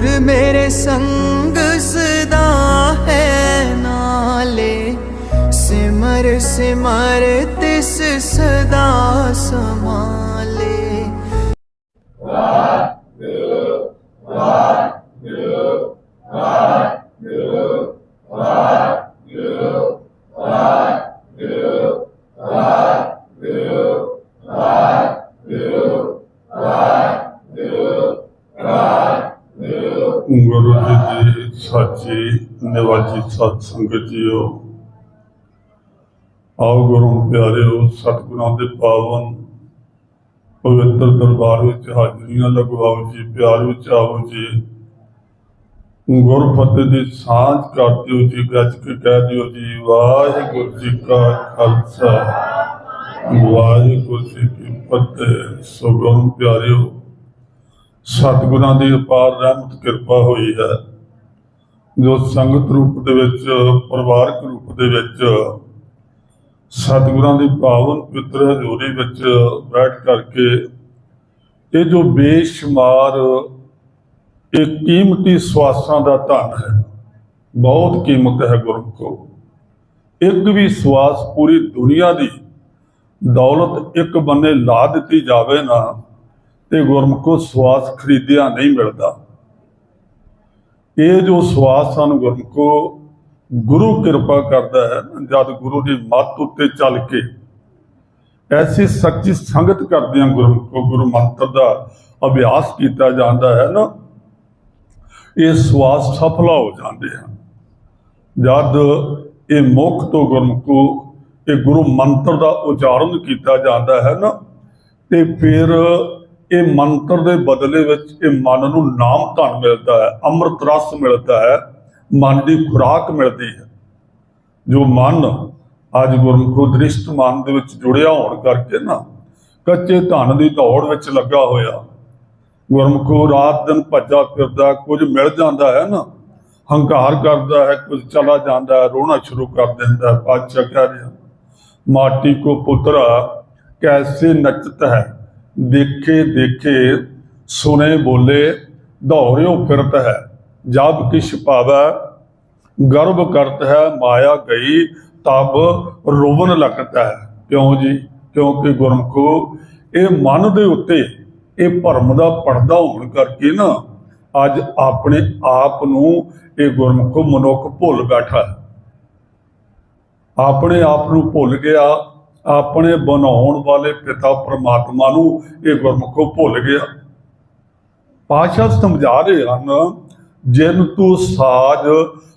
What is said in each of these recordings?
हुजूर मेरे संग सदा है नाले सिमर सिमर तिस सदा समा। ਗੁਰੂ ਜੀ ਦੀ ਸਾਚੀ, ਨਿਵਾਜੀ ਸਤ ਸੰਗਤ ਜੀਓ। ਆਓ ਗੁਰੂ ਪਿਆਰਿਓ, ਸਤਿਗੁਰਾਂ ਦੇ ਪਾਵਨ, ਪਵਿੱਤਰ ਦਰਬਾਰ ਵਿੱਚ ਹਾਜ਼ਰੀਆਂ ਲਗਵਾਓ ਜੀ, ਪਿਆਰ ਵਿੱਚ ਆਓ ਜੀ। ਗੁਰ ਫਤਿਹ ਦੀ ਸਾਂਝ ਕਰਦਿਓ ਜੀ, ਗੱਜ ਕੇ ਕਹਿ ਦਿਓ ਜੀ, ਵਾਹਿਗੁਰੂ ਜੀ ਕਾ ਖਾਲਸਾ, ਵਾਹਿਗੁਰੂ ਜੀ ਕੀ ਫਤਿਹ। ਸੁਗਮ ਪਿਆਰਿਓ ਸਤਿਗੁਰਾਂ ਦੀ ਅਪਾਰ ਰਹਿਮਤ, ਕਿਰਪਾ ਹੋਈ ਹੈ। ਜੋ ਸੰਗਤ ਰੂਪ ਦੇ ਵਿੱਚ, ਪਰਿਵਾਰਕ ਰੂਪ ਦੇ ਵਿੱਚ ਸਤਿਗੁਰਾਂ ਦੀ ਪਾਵਨ ਪਿੱਤਰ ਹਜ਼ੂਰੀ ਵਿੱਚ ਬੈਠ ਕਰਕੇ ਇਹ ਜੋ ਬੇਸ਼ੁਮਾਰ, ਇਹ ਕੀਮਤੀ ਸਵਾਸਾਂ ਦਾ ਧਨ ਹੈ, ਬਹੁਤ ਕੀਮਤ ਹੈ ਗੁਰੂ ਇੱਕ ਵੀ ਸਵਾਸ ਪੂਰੀ ਦੁਨੀਆ ਦੀ ਦੌਲਤ ਇੱਕ ਬੰਨੇ ਲਾ ਦਿੱਤੀ ਜਾਵੇ ਨਾ ਤੇ ਗੁਰਮੁਖੋ ਸਵਾਸ ਖਰੀਦਿਆ ਨਹੀਂ ਮਿਲਦਾ। ਇਹ ਜੋ ਸਵਾਸ ਸਾਨੂੰ ਗੁਰਮੁਖੋ ਗੁਰੂ ਕਿਰਪਾ ਕਰਦਾ ਹੈ, ਜਦ ਗੁਰੂ ਦੀ ਮੱਤ ਉੱਤੇ ਚੱਲ ਕੇ ਐਸੀ ਸੱਚੀ ਸੰਗਤ ਕਰਦਿਆਂ ਗੁਰਮੁਖੋ ਗੁਰੂ ਮੰਤਰ ਦਾ ਅਭਿਆਸ ਕੀਤਾ ਜਾਂਦਾ ਹੈ ਨਾ, ਇਹ ਸਵਾਸ ਸਫਲਾ ਹੋ ਜਾਂਦੇ ਹਨ। ਜਦ ਇਹ ਮੁਖ ਤੋਂ ਗੁਰਮੁਖੋ ਇਹ ਗੁਰੂ ਮੰਤਰ ਦਾ ਉਚਾਰਨ ਕੀਤਾ ਜਾਂਦਾ ਹੈ ਨਾ, ਤੇ ਫਿਰ ਇਹ ਮੰਤਰ ਦੇ ਬਦਲੇ ਵਿੱਚ ਇਹ ਮਨ ਨੂੰ ਨਾਮ ਧਨ ਮਿਲਦਾ ਹੈ, ਅੰਮ੍ਰਿਤ ਰਸ ਮਿਲਦਾ ਹੈ, ਮਨ ਦੀ ਖੁਰਾਕ ਮਿਲਦੀ ਹੈ। ਜੋ ਮਨ ਅੱਜ ਗੁਰਮੁਖੋ ਦ੍ਰਿਸ਼ਟ ਮਨ ਦੇ ਵਿੱਚ ਜੁੜਿਆ ਹੋਣ ਕਰਕੇ ਨਾ, ਕੱਚੇ ਧਨ ਦੀ ਦੌੜ ਵਿੱਚ ਲੱਗਾ ਹੋਇਆ, ਗੁਰਮੁਖੋ ਰਾਤ ਦਿਨ ਭੱਜਾ ਫਿਰਦਾ, ਕੁਝ ਮਿਲ ਜਾਂਦਾ ਹੈ ਨਾ, ਹੰਕਾਰ ਕਰਦਾ ਹੈ, ਕੁਝ ਚਲਾ ਜਾਂਦਾ ਹੈ, ਰੋਣਾ ਸ਼ੁਰੂ ਕਰ ਦਿੰਦਾ ਹੈ, ਪਾਤਸ਼ਾਹ ਕਹਿ ਰਿਹਾ, ਮਾਟੀ ਕੋ ਪੁੱਤਰਾ, ਕੈਸੇ ਨੱਚਤ ਹੈ? ਦੇਖੇ ਦੇਖੇ ਸੁਨੇ ਬੋਲੇ, ਦੌਰਿਓ ਫਿਰਤ ਹੈ ਜਬ ਕਿਛ ਪਾਵੈ, ਗਰਭ ਕਰਤ ਹੈ, ਮਾਇਆ ਗਈ, ਤਬ ਰੋਵਨ ਲੱਗਦਾ ਹੈ। ਕਿਉਂ ਜੀ? ਕਿਉਂਕਿ ਗੁਰਮਖੋ, ਇਹ ਮਨ ਦੇ ਉੱਤੇ, ਇਹ ਭਰਮ ਦਾ ਪਰਦਾ ਹੋਣ ਕਰਕੇ ਨਾ, ਅੱਜ ਆਪਣੇ ਆਪ ਨੂੰ ਇਹ ਗੁਰਮਖੋ ਮਨੁੱਖ ਭੁੱਲ ਬੈਠਾ ਆਪਣੇ ਆਪ ਨੂੰ ਭੁੱਲ ਗਿਆ ਆਪਣੇ ਬਣਾਉਣ ਵਾਲੇ ਪਿਤਾ ਪ੍ਰਮਾਤਮਾ ਨੂੰ ਇਹ ਗੁਰਮੁਖੋ ਭੁੱਲ ਗਿਆ। ਪਾਸ਼ਾ ਸਮਝਾ ਰਹੇ ਹਨ, ਜਿਨ ਤੂੰ ਸਾਜ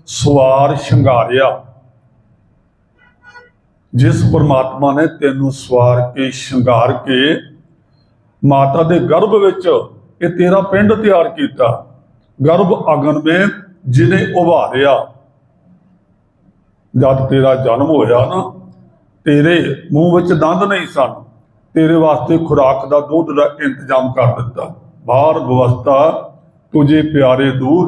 ਸਵਾਰ ਸ਼ਿੰਗਾਰਿਆ, ਜਿਸ ਪਰਮਾਤਮਾ ਨੇ ਤੈਨੂੰ ਸਵਾਰ ਕੇ ਸ਼ਿੰਗਾਰ ਕੇ ਮਾਤਾ ਦੇ ਗਰਭ ਵਿੱਚ ਇਹ ਤੇਰਾ ਪਿੰਡ ਤਿਆਰ ਕੀਤਾ। ਗਰਭ ਅਗਨ ਵਿੱਚ ਜਿਨੇ ਉਭਾਰਿਆ। ਜਦ ਤੇਰਾ ਜਨਮ ਹੋਇਆ ਨਾ ਤੇਰੇ ਮੂੰਹ ਵਿੱਚ ਦੰਦ ਨਹੀਂ ਸਨ। ਤੇਰੇ ਵਾਸਤੇ ਖੁਰਾਕ ਦਾ ਦੁੱਧ ਦਾ ਇੰਤਜ਼ਾਮ ਕਰ ਦਿੱਤਾ। ਬਾਹਰ ਵਿਵਸਥਾ, ਤੁਝੇ ਪਿਆਰੇ ਦੂਧ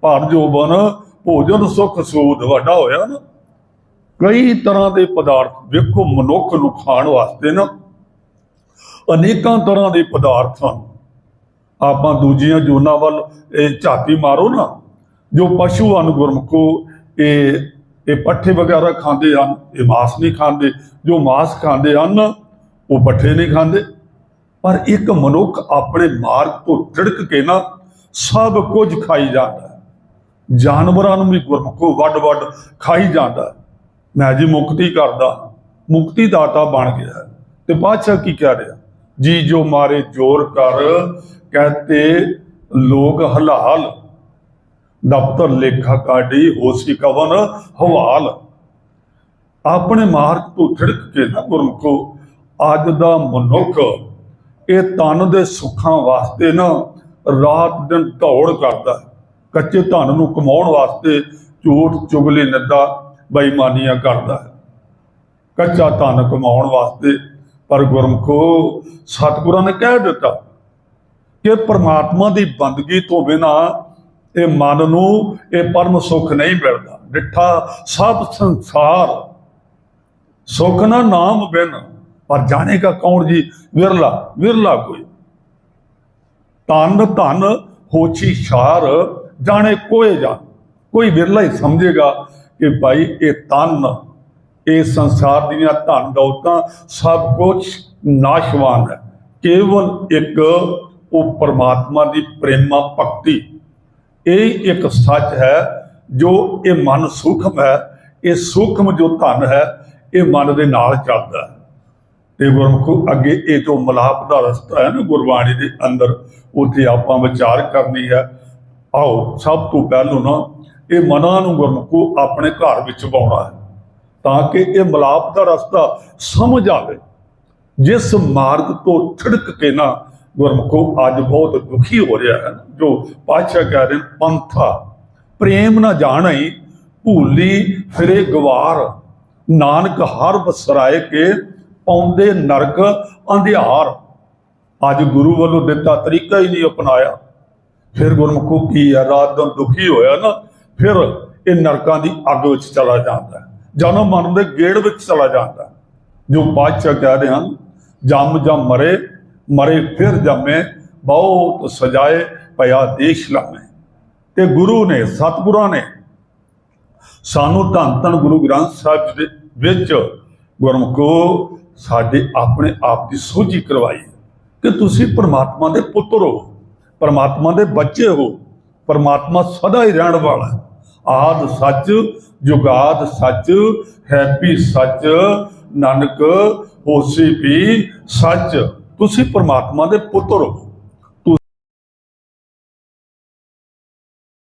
ਭਰ ਜੋਬਨ ਭੋਜਨ ਸੁਖ ਸੂਦ ਵੱਡਾ ਹੋਇਆ ਨਾ। ਕਈ ਤਰ੍ਹਾਂ ਦੇ ਪਦਾਰਥ ਵੇਖੋ ਮਨੁੱਖ ਨੂੰ ਖਾਣ ਵਾਸਤੇ ਨਾ। ਅਨੇਕਾਂ ਤਰ੍ਹਾਂ ਦੇ ਪਦਾਰਥ ਹਨ। ਆਪਾਂ ਦੂਜੀਆਂ ਜੋਨਾਂ ਵੱਲ ਇਹ ਝਾਤੀ ਮਾਰੋ ਨਾ। ਜੋ ਪਸ਼ੂ ਹਨ ਗੁਰਮਖੋ, ਇਹ ਇਹ ਪੱਠੇ ਵਗੈਰਾ ਖਾਂਦੇ ਹਨ, ਇਹ ਮਾਸ ਨਹੀਂ ਖਾਂਦੇ। ਜੋ ਮਾਸ ਖਾਂਦੇ ਹਨ, ਉਹ ਪੱਠੇ ਨਹੀਂ ਖਾਂਦੇ। ਪਰ ਇੱਕ ਮਨੁੱਖ ਆਪਣੇ ਮਾਰਗ ਤੋਂ ਟਿੜਕ ਕੇ ਨਾ ਸਭ ਕੁਝ ਖਾਈ ਜਾਂਦਾ ਜਾਨਵਰਾਂ ਨੂੰ ਵੀ ਗੁਰਮਖੋ ਵੱਡ ਵੱਡ ਖਾਈ ਜਾਂਦਾ ਮੈਂ ਜੀ ਮੁਕਤੀ ਕਰਦਾ ਮੁਕਤੀ ਦਾਤਾ ਬਣ ਗਿਆ ਹੈ। ਤੇ ਬਾਦਸ਼ਾਹ ਕੀ ਕਹਿ ਰਿਹਾ? ਜੀ ਜੋ ਮਾਰੇ ਜੋਰ ਕਰ, ਕਹਤੇ ਲੋਕ ਹਲਾਲ। ਦਫ਼ਤਰ ਲੇਖਾ ਕਾਢੀ ਹੋਸੀ ਕਵਨ ਹਵਾਲ। ਆਪਣੇ ਮਾਰਗ ਤੋਂ ਛਿੜਕ ਕੇ ਨਾ ਗੁਰਮਖੋ, ਅੱਜ ਦਾ ਮਨੁੱਖ ਇਹ ਤਨ ਦੇ ਸੁੱਖਾਂ ਵਾਸਤੇ ਨਾ ਰਾਤ ਦਿਨ ਦੌੜ ਕਰਦਾ ਹੈ। ਕੱਚੇ ਧਨ ਨੂੰ ਕਮਾਉਣ ਵਾਸਤੇ ਝੂਠ ਚੁਗਲੀ ਨਿੰਦਾ ਬੇਈਮਾਨੀਆਂ ਕਰਦਾ ਹੈ। ਕੱਚਾ ਧਨ ਕਮਾਉਣ ਵਾਸਤੇ ਪਰ ਗੁਰਮਖੋ, ਸਤਿਗੁਰਾਂ ਨੇ ਕਹਿ ਦਿੱਤਾ ਕਿ ਪ੍ਰਮਾਤਮਾ ਦੀ ਬੰਦਗੀ ਤੋਂ ਬਿਨਾ ਇਹ ਮਨ ਨੂੰ, ਇਹ ਪਰਮ ਸੁੱਖ ਨਹੀਂ ਮਿਲਦਾ। ਡਿੱਠਾ ਸਭ ਸੰਸਾਰ। ਸੁਖ ਨਾ ਨਾਮ ਬਿਨ। ਪਰ ਜਾਣੇਗਾ ਕੌਣ ਜੀ? ਵਿਰਲਾ ਵਿਰਲਾ ਕੋਈ। ਤਨ ਧਨ ਹੋਛੀ ਛਾਰ। ਜਾਣੇ ਕੋਏ ਜਾਣ ਕੋਈ ਵਿਰਲਾ ਹੀ ਸਮਝੇਗਾ ਕਿ ਭਾਈ ਇਹ ਤਨ ਇਹ ਸੰਸਾਰ ਦੀਆਂ ਧਨ ਦੌਲਤਾਂ ਸਭ ਕੁਝ ਨਾਸ਼ਵਾਨ ਹੈ। ਕੇਵਲ ਇੱਕ, ਉਹ ਪਰਮਾਤਮਾ ਦੀ ਪ੍ਰੇਮਾ ਭਗਤੀ। ਇਹ ਇੱਕ ਸੱਚ ਹੈ, ਜੋ ਇਹ ਮਨ ਸੂਖਮ ਹੈ, ਇਹ ਸੂਖਮ ਜੋ ਧਨ ਹੈ, ਇਹ ਮਨ ਦੇ ਨਾਲ ਚੱਲਦਾ ਹੈ। ਤੇ ਗੁਰਮੁਖੋ, ਅੱਗੇ ਇਹ ਜੋ ਮਲਾਪ ਦਾ ਰਸਤਾ ਹੈ ਨਾ ਗੁਰਬਾਣੀ ਦੇ ਅੰਦਰ, ਉੱਥੇ ਆਪਾਂ ਵਿਚਾਰ ਕਰਨੀ ਹੈ। ਆਓ, ਸਭ ਤੋਂ ਪਹਿਲਾਂ ਨਾ, ਇਹ ਮਨਾਂ ਨੂੰ ਗੁਰਮੁਖੋ ਆਪਣੇ ਘਰ ਵਿੱਚ ਪਾਉਣਾ ਹੈ, ਤਾਂ ਕਿ ਇਹ ਮਲਾਪ ਦਾ ਰਸਤਾ ਸਮਝ ਆਵੇ। ਜਿਸ ਮਾਰਗ ਤੋਂ ਥੜਕ ਕੇ ਨਾ ਗੁਰਮੁਖੋ, ਅੱਜ ਬਹੁਤ ਦੁਖੀ ਹੋ ਰਿਹਾ ਹੈ ਜੋ ਪਾਤਸ਼ਾਹ ਕਹਿ ਰਹੇ ਨੇ, ਪੰਥਾ, ਪ੍ਰੇਮ ਨਾ ਜਾਣਈ ਭੂਲੀ ਫਿਰੇ ਗਵਾਰ। ਨਾਨਕ ਹਰ ਬਸਰਾਏ ਕੇ ਪਾਉਂਦੇ ਨਰਕ ਅੰਧਿਆਰ। ਅੱਜ ਗੁਰੂ ਵੱਲੋਂ ਦਿੱਤਾ ਤਰੀਕਾ ਹੀ ਨਹੀਂ ਅਪਣਾਇਆ। ਫਿਰ ਗੁਰਮੁਖੋ ਕੀ ਹੈ, ਰਾਤ ਦਿਨ ਦੁਖੀ ਹੋਇਆ ਨਾ, ਫਿਰ ਇਹ ਨਰਕਾਂ ਦੀ ਅੱਗ ਵਿੱਚ ਚਲਾ ਜਾਂਦਾ ਜਨਮ ਮਰਨ ਦੇ ਗੇੜ ਵਿੱਚ ਚਲਾ ਜਾਂਦਾ ਜੋ ਬਾਦਸ਼ਾਹ ਕਹਿ ਰਹੇ ਹਨ, ਜੰਮ ਜਾਂ ਮਰੇ ਮਰੇ ਫਿਰ ਜੰਮੇ ਬਹੁਤ ਸਜਾਏ ਪਿਆ ਦੇਸ਼ ਲਾਵੇਂ ਤੇ ਗੁਰੂ ਨੇ, ਸਤਿਗੁਰਾਂ ਨੇ ਸਾਨੂੰ ਧੰਨ ਧੰਨ ਗੁਰੂ ਗ੍ਰੰਥ ਸਾਹਿਬ ਦੇ ਵਿੱਚ ਗੁਰਮੁਖੋ, ਸਾਡੇ ਆਪਣੇ ਆਪ ਦੀ ਸੋਝੀ ਕਰਵਾਈ ਕਿ ਤੁਸੀਂ ਪਰਮਾਤਮਾ ਦੇ ਪੁੱਤਰ ਹੋ, ਪਰਮਾਤਮਾ ਦੇ ਬੱਚੇ ਹੋ, ਪਰਮਾਤਮਾ ਸਦਾ ਹੀ ਰਹਿਣ ਵਾਲਾ ਹੈ। ਆਦ ਸੱਚ, ਜੁਗਾਦ ਸੱਚ ਹੈਪੀ ਸੱਚ, ਨਾਨਕ ਹੋਸੀ ਵੀ ਸੱਚ। ਤੁਸੀਂ ਪਰਮਾਤਮਾ ਦੇ ਪੁੱਤਰ ਹੋ।